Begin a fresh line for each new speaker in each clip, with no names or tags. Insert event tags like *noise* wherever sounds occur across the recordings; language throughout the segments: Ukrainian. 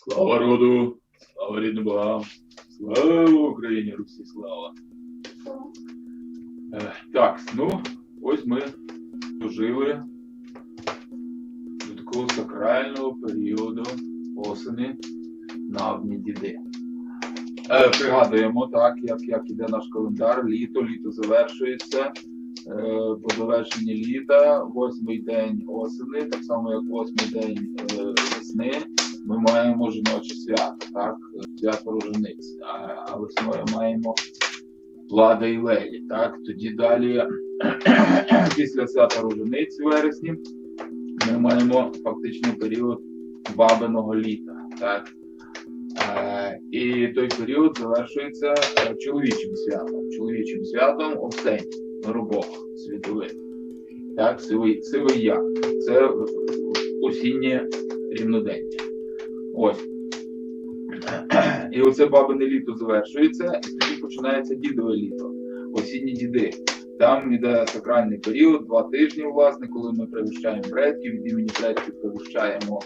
Слава роду, слава рідним богам, слава Україні, Русі, слава. Е, так, ну, ось ми дожили до такого сакрального періоду осені навні діди. Е, пригадуємо так, як, як іде наш календар, літо, літо завершується. Е, по завершенні літа, восьмий день осени, так само як восьмий день весни, ми маємо жіноче свято, так? Свято рожениць. А, весною маємо Влада і Лелі. Так? Тоді далі, *clears throat* після свята рожениць в вересні, ми маємо фактично період бабиного літа. Так? Е, і той період завершується е, чоловічим святом. Чоловічим святом осень, Робог світовий. Так, сивий, сивий я. Це осіннє рівнодення. Ось. *clears throat* І оце бабине літо завершується, і тоді починається дідове літо, осінні діди. Там йде сакральний період, два тижні, власне, коли ми пригощаємо предків, від імені предків пригощаємо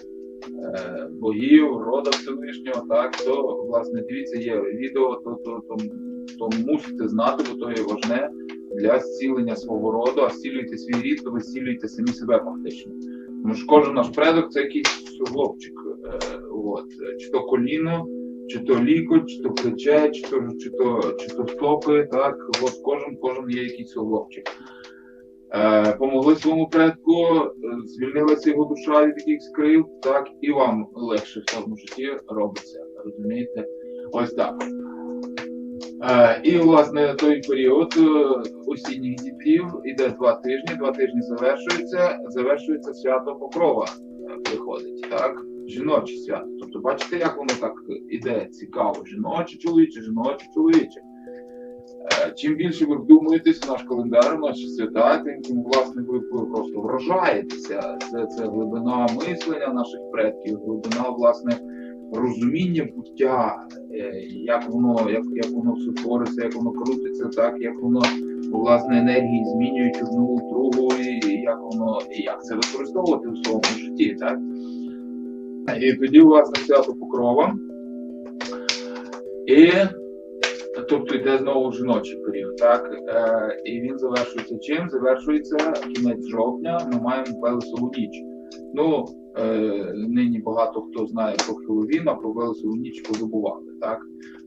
е, богів, рода Всевишнього, так, то, власне, дивіться, є відео, то, то, то, то мусите знати, бо то є важне для зцілення свого роду, а зцілюєте свій рід, то ви зцілюєте самі себе фактично. Тому що кожен наш предок це якийсь суглобчик. Е, от, чи то коліно, чи то лікоть, чи то плече, чи то, чи то, чи то стопи, так, от кожен, кожен є якийсь суглобчик. Е, помогли своєму предку, е, звільнилася його душа від якихось крив, так, і вам легше в цьому житті робиться. Розумієте? Ось так. І, власне, той період осінніх дітей іде два тижні, два тижні завершується, завершується свято Покрова приходить, так? Жіноче свято. Тобто, бачите, як воно так іде цікаво, жіноче, чоловіче, жіноче, чоловіче. Е, Чим більше ви вдумуєтесь в наш календар, в наші свята, тим, власне ви просто вражаєтеся. Це, це глибина мислення наших предків, глибина власне розуміння буття, е, як воно, як, як воно все твориться, як воно крутиться, так як воно власне енергії змінюють одну другу, і як воно і як це використовувати у своєму житті, так? І тоді, у власне, свято покрова. І тобто йде знову жіночий період, так? Е, і він завершується чим? Завершується кінець жовтня, ми маємо Велесову ніч. Ну, е, нині багато хто знає про Хеллоуін, а про Велесову ніч позабували, так?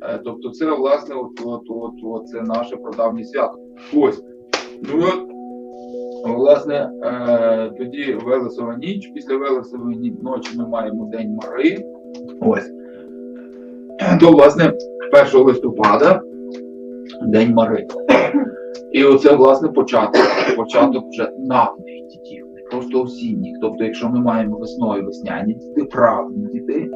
Е, тобто це, власне, от, от, от, от, це наше прадавнє свято. Ось. Ну, власне, е, тоді Велесова ніч, після Велесової ночі ми маємо День Мари. Ось. То, власне, 1 листопада День Мари. І оце, власне, початок, початок вже навних дітей, не просто осінніх. Тобто, якщо ми маємо весною весняні діти, правні діти,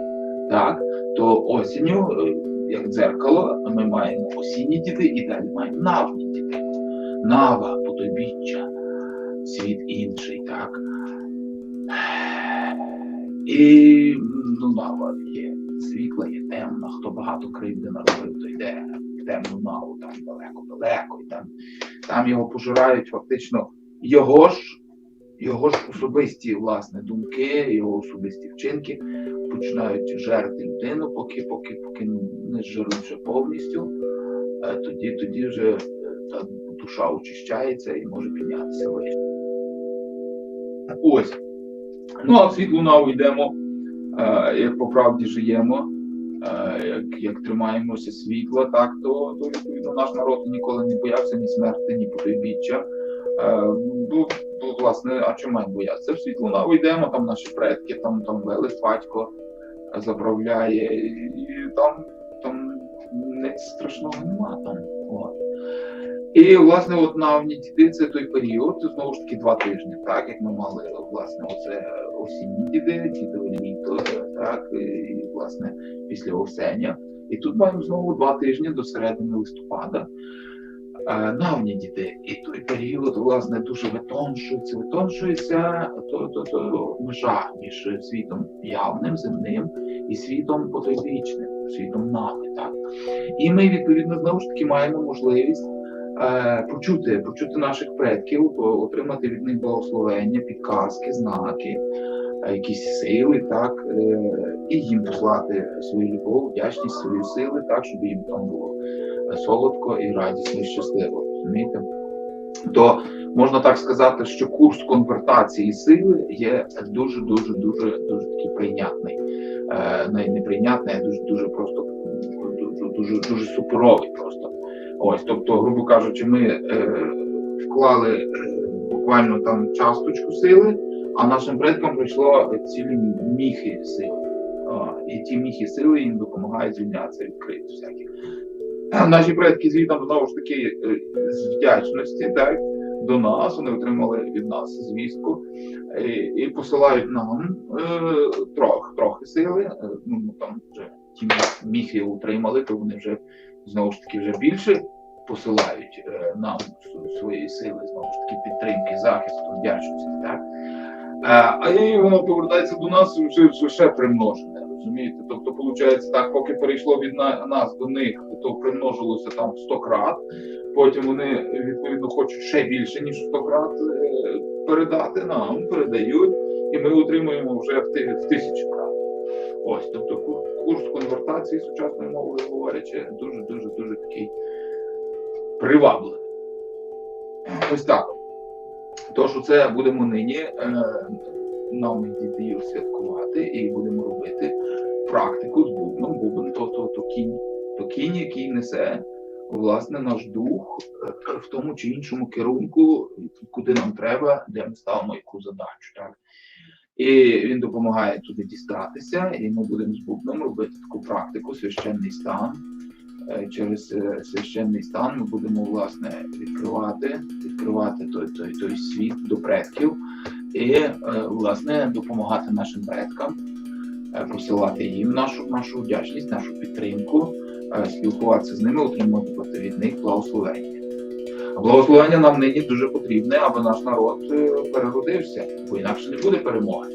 так, то осінню, е, як дзеркало, ми маємо осінні діти і далі маємо навні діти. Нава, потойбіччя, світ інший, так. І ну, нава є світла, є темна. Хто багато кривди наробив, то йде в темну наву, там далеко-далеко, і там, там його пожирають фактично його ж, його ж особисті власне думки, його особисті вчинки починають жерти людину, поки, поки, поки не зжеруть повністю. Е, Тоді, тоді вже е, та душа очищається і може піднятися вище. Ось. Ну, а в світлу наву йдемо, е, як по правді живемо, е, як, як тримаємося світла, так, то, то відповідно наш народ ніколи не боявся ні смерти, ні потойбіччя. Е, бо, бо, власне, а чому боятися? В світлу наву йдемо, там наші предки, там, там велес батько заправляє, і, там, там nic страшного нема там. І, власне, от навні діди це той період, знову ж таки, два тижні, так, як ми мали, власне, оце осінні діди, дідове літо, так, і, власне, після осені. І тут маємо знову два тижні до середини листопада. Е, Навні діти. І той період, власне, дуже витоншується, витоншується то, то, то межа між світом явним, земним і світом потойбічним, світом нави. Так? І ми, відповідно, знову ж таки маємо можливість е, почути, почути наших предків, отримати від них благословення, підказки, знаки. е, якісь сили, так, е, і їм послати свою любов, вдячність, свої сили, так, щоб їм там було е, солодко і радісно, і щасливо. Розумієте? То можна так сказати, що курс конвертації сили є дуже, дуже, дуже, дуже такий прийнятний. Е, не, не прийнятний, а дуже, дуже просто дуже, дуже суперовий просто. Ось, тобто, грубо кажучи, ми е, вклали е, буквально там часточку сили, а нашим предкам прийшло цілі міхи сили. А, і ті міхи сили їм допомагають звільнятися від кризів всяких. Наші предки звідти знову ж таки е, з вдячності, так, до нас, вони отримали від нас звістку і, і посилають нам е, трохи, трохи сили. Е, ну там вже ті міхи отримали, то вони вже знову ж таки вже більше посилають е, нам свої сили, знову ж таки, підтримки, захисту, вдячності. Так? Е, а воно повертається до нас вже, ще примножене. Розумієте? Тобто, виходить, так, поки перейшло від на- нас до них, то примножилося там в 100 крат. Потім вони відповідно хочуть ще більше, ніж в 100 крат е, передати нам, передають, і ми отримуємо вже в, тисячу крат. Ось, тобто курс конвертації сучасною мовою говорячи, дуже дуже такий привабливий. Ось так. То, що це будемо нині е, нам дітей святкувати і будемо робити практику з бубном. Бубен то, то, то кінь, то кінь, який несе власне наш дух е, в тому чи іншому керунку, куди нам треба, де ми ставимо яку задачу. Так? І він допомагає туди дістатися, і ми будемо з бубном робити таку практику священний стан. Е, Через е, священний стан ми будемо власне відкривати, відкривати той, той, той світ до предків і е, власне допомагати нашим предкам, посилати їм нашу, нашу вдячність, нашу підтримку, спілкуватися з ними, отримувати від них благословення. Благословення нам нині дуже потрібне, аби наш народ е, переродився, бо інакше не буде перемоги.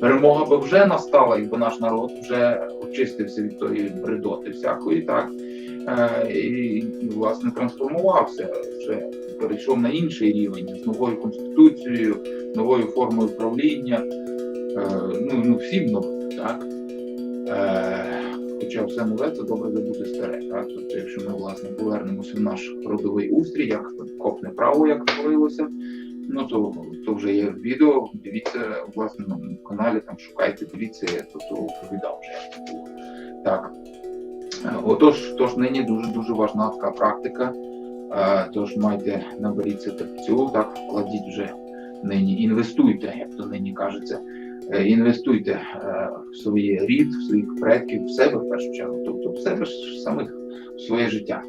Перемога би вже настала, якби наш народ вже очистився від тої бредоти всякої, так е, і, і власне трансформувався, вже перейшов на інший рівень з новою конституцією, новою формою правління, е, ну, ну всім новим, так. Хоча все нове це добре забути старе. Так? Тобто, якщо ми власне повернемося в наш родовий устрій, як копне право, як творилося, ну то, то вже є відео. Дивіться, власне, на каналі, там шукайте, дивіться, я то, то оповідав вже як це. Так. Е, Отож, тож нині дуже дуже важна така практика. Е, Тож майте наберіться терпцю, так вкладіть вже нині, інвестуйте, як то нині кажеться. Е, Інвестуйте е, в свій рід, в своїх предків, в себе в першу чергу, тобто в себе ж самих, в своє життя.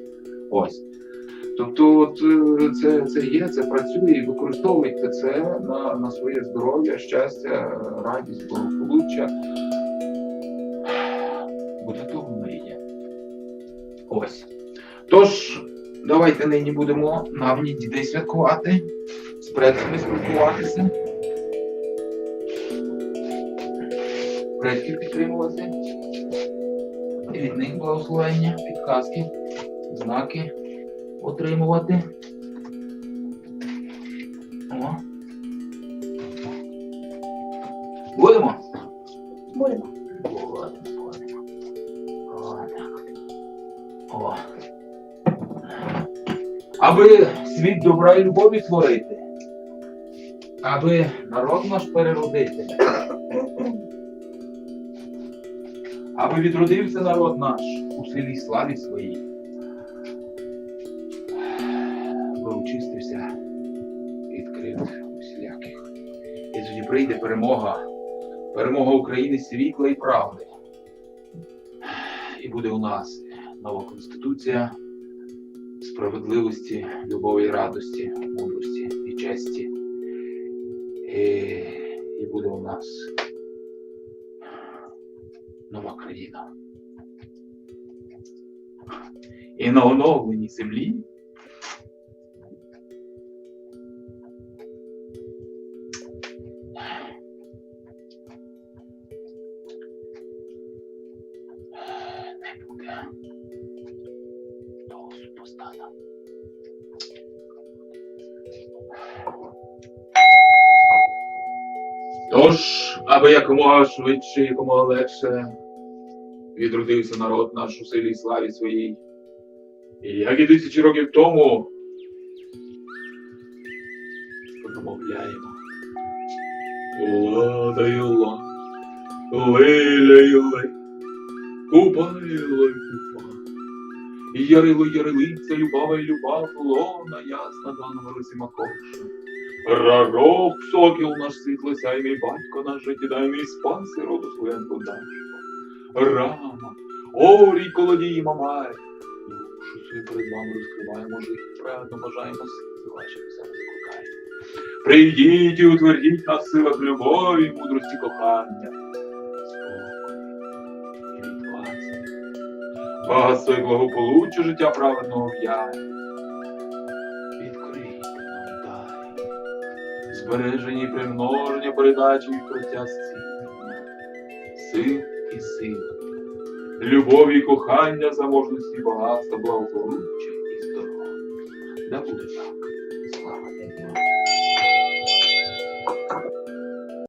Ось. Тобто, от, е, це, це є, це працює і використовуйте це на, на своє здоров'я, щастя, радість, благополуччя. Буде того мрія. Ось. Тож, давайте нині будемо навні дітей святкувати, з предками спілкуватися. Предків підтримувати, і від них благословення, підказки, знаки отримувати. О. Будемо?
Будемо.
Будемо, будемо. О, так. О. Аби світ добра і любові творити, аби народ наш переродити. Аби відродився народ наш у селі славі своїй, аби очистився від кривд усіляких. І тоді прийде перемога, перемога України світла і правди. І буде у нас нова конституція справедливості, любові радості, мудрості і честі. І, і буде у нас нова країна. І на оновленій землі не буде того супостата. Тож, аби якомога швидше, якомога легше відродився народ наш у силі і славі своїй. І як і тисячі років тому промовляємо. Лада й ла, лиля й лей, купа ярило ярилиця, любава й любав, лона ясна даного русіма ковша. Рарок, сокіл наш світлосяйний батько наш життєдайний спаси роду славянку нашого. Рама, орій колодій мамай. Душу свою перед вами розкриваємо, жити праведно бажаємо сили ваші себе закликаємо. Прийдіть і утвердіть нас силах любові, мудрості кохання. Спокій і відвази. Багатство і благополуччя життя праведного в'яє. Збереження і примноження, передачі відкриття зцілення, сил і сили, любові і кохання, заможності, багатства, благополуччя і здоров'я. Да буде так.